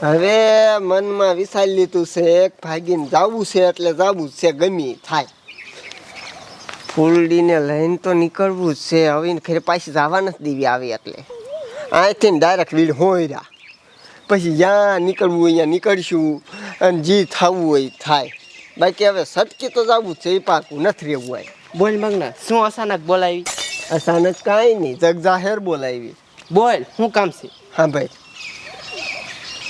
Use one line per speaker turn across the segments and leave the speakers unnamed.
હવે મનમાં વિચારી લીધું છે એક ભાગીને જાવું છે એટલે જાવું જ છે ગમી થાય. ફૂલડીને લઈને તો નીકળવું જ છે હવે ખેર પાછી જવા નથી દેવી આવી એટલે. અહીંથી ડાયરેક્ટ વીડ હોય પછી જ્યાં નીકળવું હોય ત્યાં નીકળશું અને જે થવું હોય થાય. બાકી હવે સટકી તો જવું જ છે એ પાકું નથી રહેવું હોય
બોલ મગના શું અચાનક બોલાવી?
અચાનક કાંઈ નહીં જગ જાહેર બોલાવી.
બોલ શું કામ છે?
હા ભાઈ.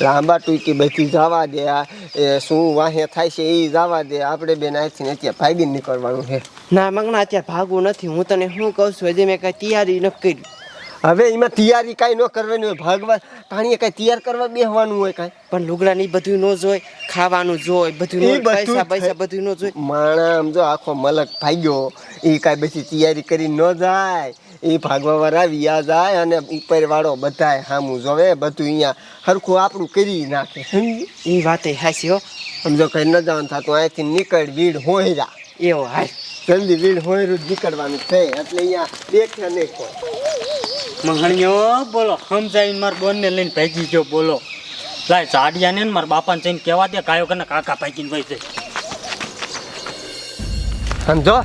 લાંબા ટૂંકી બધી જવા દે આ એ શું વાહે થાય છે એ જવા દે. આપણે બેન અહીંથી અત્યારે ભાગીને નીકળવાનું છે.
ના મગના અત્યારે ભાગવું નથી. હું તને શું કહું છું હજી મેં કાંઈ તૈયારી ન કરી.
હવે એમાં તૈયારી કાંઈ ન કરવાની હોય. ભાગવા પાણીએ કાંઈ તૈયાર કરવા બેહવાનું હોય કાંઈ?
પણ લુગડા ની બધું ન જોઈ ખાવાનું જોઈ બધું પૈસા પૈસા બધું ન જોઈ
માણા આમ જો આખો મલક ભાગ્યો. એ કાંઈ બધી તૈયારી કરી ન જાય. એ ભાગવાવાળા વ્યા જાય અને ઉપરવાળો બધાય સામું જોવે બધું અહીંયા સરખું આપણું કરી નાખે.
એ વાતે હાસી હો.
સમજો કંઈ ન જવાનું થતું અહીંથી નીકળ વીડ હોયરા
એવો હાલ.
જલ્દી વીડ હોયરું જ નીકળવાનું છે એટલે અહીંયા દેખે નહીં કોઈ.
મહણિયો બોલો સમજાવીને મારા બોનને લઈને ભેગી ગયો બોલો. લાય ઝાડિયાને ને મારા બાપાને જઈને કહેવા દે કાયો કને કાકા ભાગીને વહી જાય.
સમજો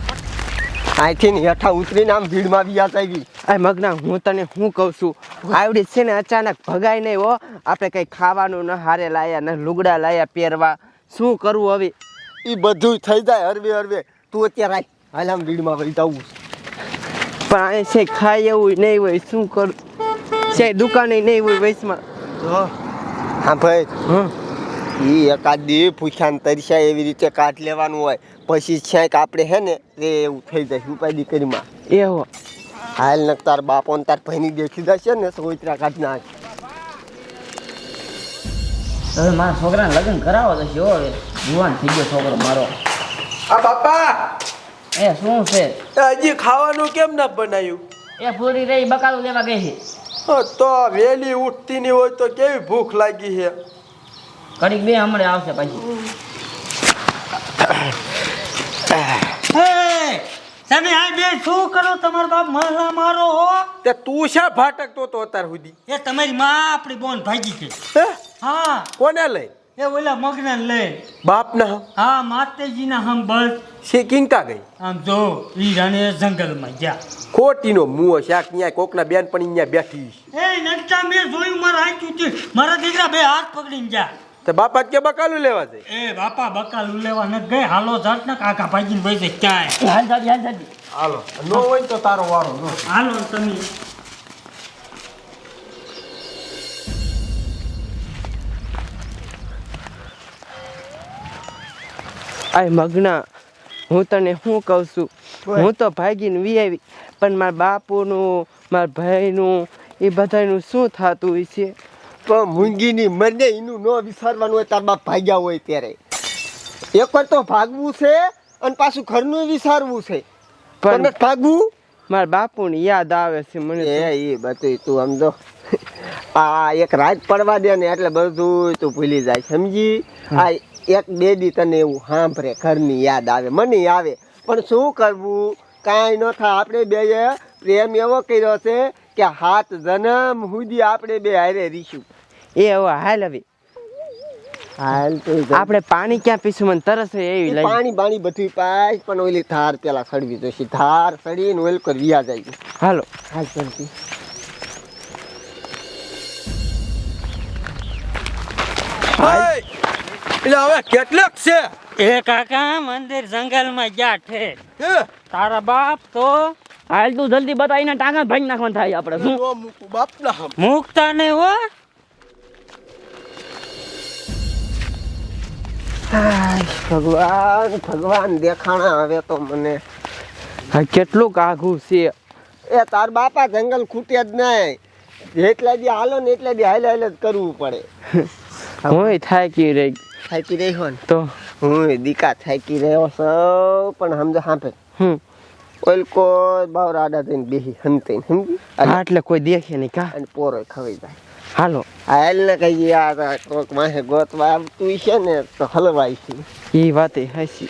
અહીંથી ને હેઠા ઉતરીને આમ ભીડમાં વ્યાસ આવી.
આ મગના હું તને શું કહું છું? આવડી છે ને અચાનક ભગાય નહીં હો. આપણે કંઈ ખાવાનું ન હારે લાયા ન લુગડા લાયા પહેરવા. શું કરવું હવે?
એ બધું થઈ જાય હરવે હરવે. તું અત્યારે આય. હાલ આમ ભીડમાં વહી જવું
પણ અહીં છે ખાય એવું નહીં હોય શું કરું? છે દુકાને નહીં હોય વૈશમાં
હા ભાઈ.
હં
એ એકાદ દી તરસ્યા એવી રીતે કાઢ લેવાનું હોય. પછી છેક આપણે હે ને રે એવું થઈ જાય ઉપાય દીકરીમાં.
એ હો.
હાલ ને તાર બાપો ને તાર ભાઈની દેખી જશે ને સોયત્રા કાઢ નાખ.
હવે મારા છોકરાને લગ્ન કરાવો તો જો હવે. જુવાન થઈ ગયો છોકરો મારો.
આ બાપા!
એ શું છે?
હજી ખાવાનું કેમ ના બનાવ્યું
એ પૂરી રહી બકાલું લેવા ગઈ છે.
તો વેલી ઉઠતી ની હોય તો કેવી ભૂખ લાગી છે?
કડીક બે હમણાં આવશે પછી.
એ તમે આ બે શું કરો? તમારો બાપ મહલા મારો હો.
તે તું શા ભાટકતો તો અત્યાર સુધી?
એ તમારી માં આપણી બોન ભાગી ગઈ.
હા? કોને લઈ?
એ ઓલા મગને લઈ.
બાપ ના
હા માતાજીના હમ બસ
છે કિંકા ગઈ?
આમ જો ઈ રાણે જંગલમાં ગયા.
ખોટીનો મુઓ શાક ન્યા કોકના બેન પણ ન્યા બેઠી
એ નડતા મેં જોયું મારા મારા દીકરા બે હાથ પકડીને ગયા.
તે બાપા કે બકાલું લેવા જાય?
એ બાપા બકાલું લેવા ન ગઈ. હાલો જાત ને કાકા ભાગીને વહી જાય ક્યાંય.
હાલ દાદી હાલ દાદી
હાલો. નો હોય તો તારો વારો નો
હાલો તમે.
આય મગના હું તને શું કહું છું? હું તો ભાગીને વી આવી પણ મારા બાપુનું મારા ભાઈનું એ બધાનું શું થતું હોય છે
પણ મૂંગીની મને એનું ન વિસારવાનું હોય તાર બાપ ભાગ્યા હોય ત્યારે. એક વાર તો ભાગવું છે અને પાછું ઘરનું વિસારવું છે.
પણ
ભાગવું?
મારા બાપુને યાદ આવે છે મને
એ એ બધું તું સમજો આ એક રાત પડવા દે ને એટલે બધું તું ભૂલી જાય સમજી? આ એક બે દી તને એવું સાંભળે ઘરની યાદ આવે મને આવે. પણ શું કરવું? કાંઈ ન થાય આપણે બે પ્રેમ એવો કર્યો છે કે હાથ જન્મ સુધી આપણે બે હારે રીશું.
એ હવે હાલ હવે.
હાલ તો
આપણે પાણી ક્યાં પીશું? મને તરસ એવી લઈ
પાણી બાણી બધું પાય પણ ઓલી થાર પેલા સડવી જોઈશે. થાર સડીને ઓલ કર વ્યા જાય.
હાલો.
હાલ જલ્દી
એટલે હવે કેટલાક છે?
એ કાકા મંદિર જંગલમાં ગયા
છે
તારા બાપ તો
હાલ તું જલ્દી બતાવીને ટાંગા ભાઈ નાખવાનું થાય આપણે. શું?
નો મૂકું બાપ
મૂકતા નહીં હો.
ભગવાન ભગવાન દેખાણા આવે તો મને.
આ કેટલું કાઘું છે.
એ તાર બાપા જંગલ ખૂટ્યા જ નહીં. એટલા દી હાલો ને એટલા દી હાલે હાલે જ કરવું પડે.
હું થાકી રહી.
થાકી રહ્યો ને
તો?
હું દીકા થાકી રહ્યો સૌ પણ સમજો સાંભળે
હું
ઓલ કોઈ બાવર આડા થઈને બેહી હંતે સમજી?
આટલે કોઈ દેખે નહીં કા?
અને પોરો ખવાઈ જાય.
હાલો.
હાલ ને કહીએ આ કોક માહે ગોતવા આવતું છે ને તો હલવાય છે.
એ વાતે હાસી.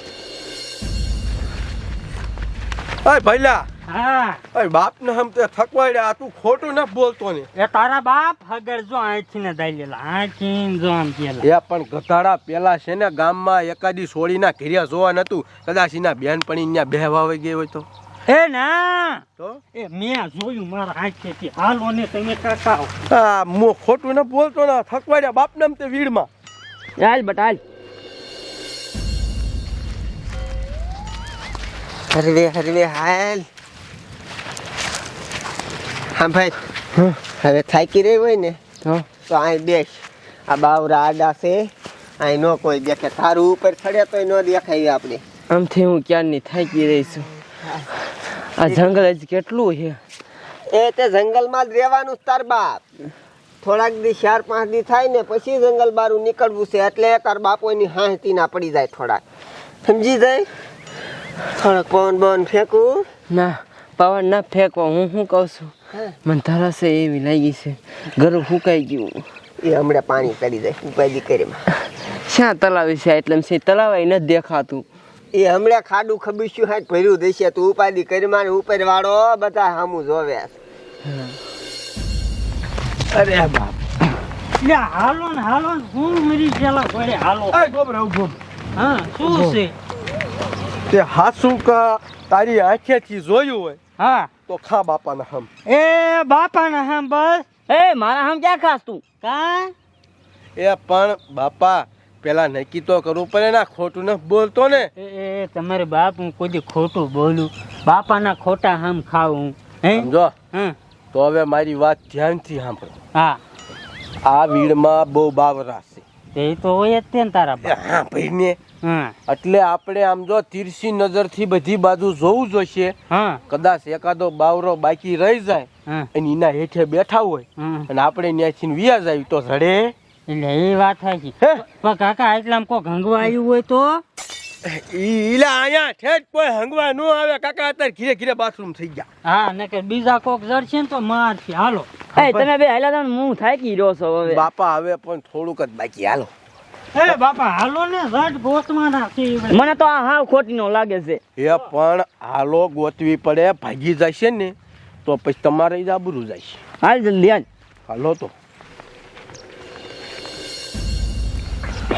અય ભૈલા.
હા.
અય બાપને હમ તે થકવાડ્યા તું ખોટું ના બોલતો ને.
એ તારા બાપ હગર જો આંખી ને દાઈ આંખી જો આમ કેલા.
એ પણ ગધાડા પેલા છે ને ગામમાં એકાદી સોળીના ઘેરિયા જોવા નતું કદાચ એના બેનપણી ત્યાં બેહવા વઈ ગઈ હોય તો.
એ ના.
તો?
એ મેં જોયું મારા આંખેથી હાલો ને તમે કાકા
આ મો ખોટું ના બોલતો ના થકવાડ્યા બાપને ને તે વીડમાં
હાલ બટ
હરવે હરવે હાલ. હા ભાઈ. હવે થાકી રહી હોય ને
તો
તો અહીં બેસ. આ બાવરા આડા છે. અહીં ન કોઈ દેખે. તારું ઉપર ચડે તોય ન દેખાય આપણે
આમથી હું ક્યારની થાકી રહી છું? આ જંગલ જ કેટલું છે?
એ તે જંગલમાં જ રહેવાનું તાર બાપ. થોડાક દી ચાર પાંચ દી થાય ને પછી જંગલ બારું નીકળવું છે. એટલે તાર બાપો હાંસતી ના પડી જાય થોડાક. સમજી જાય? થોડાક પવન પવન ફેંકું?
ના પવન ના ફેંકવા હું શું કહું છું? મને ધરાશે એવી લાગી છે. ઘર ફૂંકાઈ ગયું.
એ હમણાં પાણી કરી જાય ઉપાય કરી
શ્યાં તલાવ છે એટલે છે તલાવ નથી દેખાતું.
એ હમણાં ખાડું ખબીશું હાથ ભર્યું દેશે તું ઉપાધિ કરીમાં ઉપર વાળો બધા સામું જોવે.
અરે બાપ.
લે હાલો ને હાલો હું મરી ગયેલા પડે હાલો.
ગોબરા ઊભો.
હા શું છે?
તે હાસુ કા તારી આંખેથી જોયું હોય
હા.
તો ખા બાપાના હમ.
એ બાપાના હમ બસ.
એ મારા હમ ક્યાં ખાસ તું?
કા?
એ પણ બાપા પેલા નક્કી તો કરવું પડે ને ખોટું ન બોલતો ને.
એ એ તમારે બાપ હું કોઈ ખોટું બોલું. બાપાના ખોટા હામ ખાવું હે.
જો
હા.
તો હવે મારી વાત ધ્યાનથી સાંભળો.
હા.
આ વીડમાં બહુ બાવરા છે.
એ તો હોય જ તે ને તારા
હા ભાઈને એટલે આપણે આમ જો તીરસી નજરથી બધી બાજુ જોવું જોઈશે
હા.
કદાચ એકાદો બાવરો બાકી રહી જાય અને એના હેઠે બેઠા હોય અને આપણે ત્યાંથી વ્યાજ આવી તો રડે
એટલે એ વાત થાય
છે
પણ કાકા એટલામાં કોઈ ઘંગવા આવ્યું હોય તો?
ઈલા અહીંયા ઠેઠ કોઈ હંગવા ન આવે. કાકા અત્યારે ઘીરે ઘીરે બાથરૂમ થઈ ગયા.
હા ને કે બીજા કોક જડશે ને તો હાલો.
એ તમે બે હાલ્યા તા ને હું થાકી રહ્યો છો હવે.
બાપા હવે પણ થોડુંક જ બાકી હાલો.
એ બાપા હાલો ને જડ ગોતવાના છે
મને તો આ હાવ ખોટી નો લાગે છે.
એ પણ હાલો ગોતવી પડે ભાગી જશે ને તો પછી તમારે જ આબરું જશે.
હાલ જલ્દી હાલ.
હાલો તો.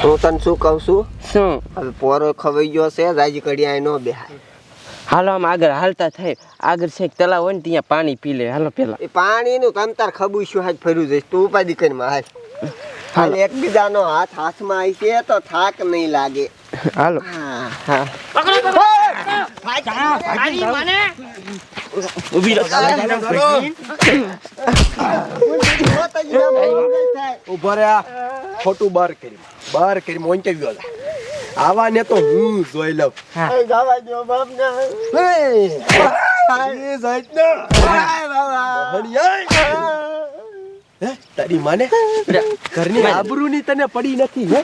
હું તને શું કહું છું?
શું?
હવે પોરો ખવાઈ ગયો છે રાજી કડિયા નો બેહાય.
હાલો આમ આગળ હાલતા થાય. આગળ છે તલાવ હોય ને ત્યાં પાણી પી લે. હાલો પેલા.
એ તારે ખબુ શું હાથ ફર્યું જઈશ તું ઉપાધિ કરી માં હાલ. હાલ એકબીજાનો હાથ હાથમાં આવી છે તો થાક નહીં લાગે.
હાલો.
હા. હા.
ઊભો રે ખોટું બાર કરી બાર કરી મોન કે ગયો આવા ને તો હું જોઈ લઉં.
ગાવા દો બાપ ને
એ જાત ના. હે તારી માને? ઘરની આબરૂની તને પડી નથી હે?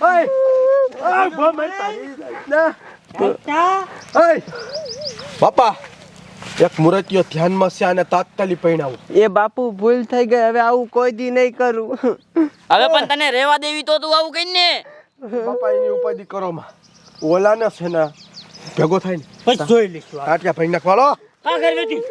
ઓય. તારી જાતના. બાપા. એક મુરતિયો ધ્યાનમાં છે અને તાત્કાલિક પરિણામ.
એ બાપુ ભૂલ થઈ ગઈ હવે આવું કોઈ દી નહીં કરું.
હવે પણ તને રેવા દેવી તો તું આવું કઈ ને
બાપા એની ઉપાધિ કરો માં. ઓલાને છે ને ભેગો થાય ને
પછી જોઈ લઈશું.
આટલા ભાઈ નાખવાળો
હા ઘર બેઠી